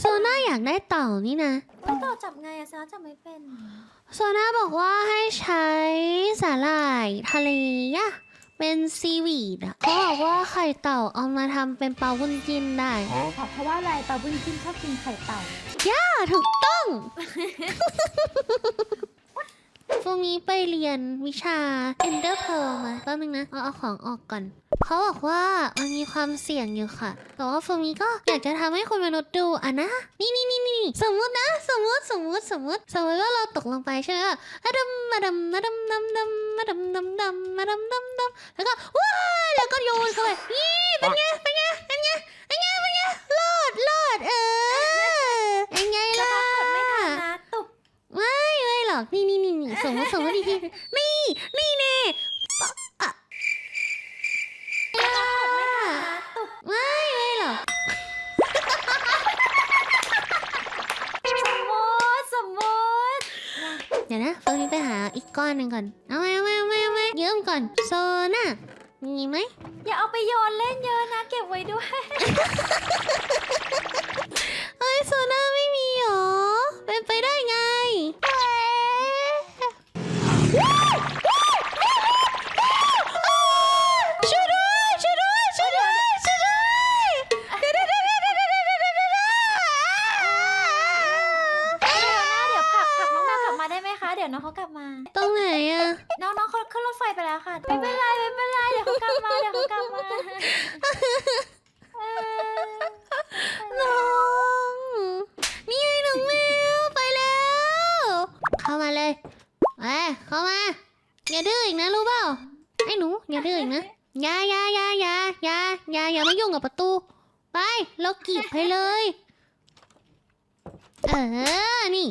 โซน่าอยากได้เต่านี่นะ ไม่ต่อจับไงอะซะจับไม่เป็นโซน่าบอกว่าให้ใช้สาหร่ายทะเลอะเป็นซีวีดอะเขาบอกว่าไข่เต่าเอามาทำเป็นปลาวุ้นจิ้นได้เพราะว่าอะไรปลาบุญจิ้นชอบกินไข่เต่าอ่าถูกต้องฟู มีไปเรียนวิชา Ender Pearl มาแป๊บนึงนะเอาเอาของออกก่อน เขาบอกว่ามันมีความเสี่ยงอยู่ค่ะ แต่ว่าฟูมีก็อยากจะทำให้คนมนุษย์ดูอะนะ นี่นี่นี่นี่สมมุตินะ สมมุติสมมุติสมมุติสมมติว่าเราตกลงไปใช่ไหมอะดำมาดำมาดำดำดำมาดำดำดำมาดำดำดำแล้วก็ว้ายแล้วก็โยนเข้าไปยี่เป็นไงเป็นไงเป็นไงเป็นไงเป็นไงรอดรอดเออเป็นไง แล้ว ล่ะ ถ้ากดไม่ทันนะตุก ไม่ไม่หร อกนี่นี่นี่นี่สมมติสมมติอีกทีนี่นี่เน่ปะอะไม่ไม่หรอกสมมติสมมติเดี๋ยวนะเฟิร์นไปหาอีกก้อนหนึ่งก่อน เอาไว้เอาไว้เอาไว้เอาไว้ยืมก่อนโซน่ะมีไหมอย่าเอาไปโยนเล่นเยอะนะ เก็บไว้ด้วย เดี๋ยวน้องเขากลับมา ตรงไหนอะน้องน้องเขาขึ้นรถไฟไปแล้วค่ะ ไม่เป็นไรไม่เป็นไรเดี๋ยวเขากลับมาเดี๋ยวเขากลับมาเออน้องนี่ไงน้องแมวไปแล้ว เข้ามาเลยเอ้ยเข้ามาอย่าดื้ออีกนะรู้เปล่าไอ้หนูอย่าดื้ออีกนะอย่าอย่าอย่าอย่าอย่าอย่าอย่ามายุ่งกับประตู ไปเรากีบไปเลย เออนี่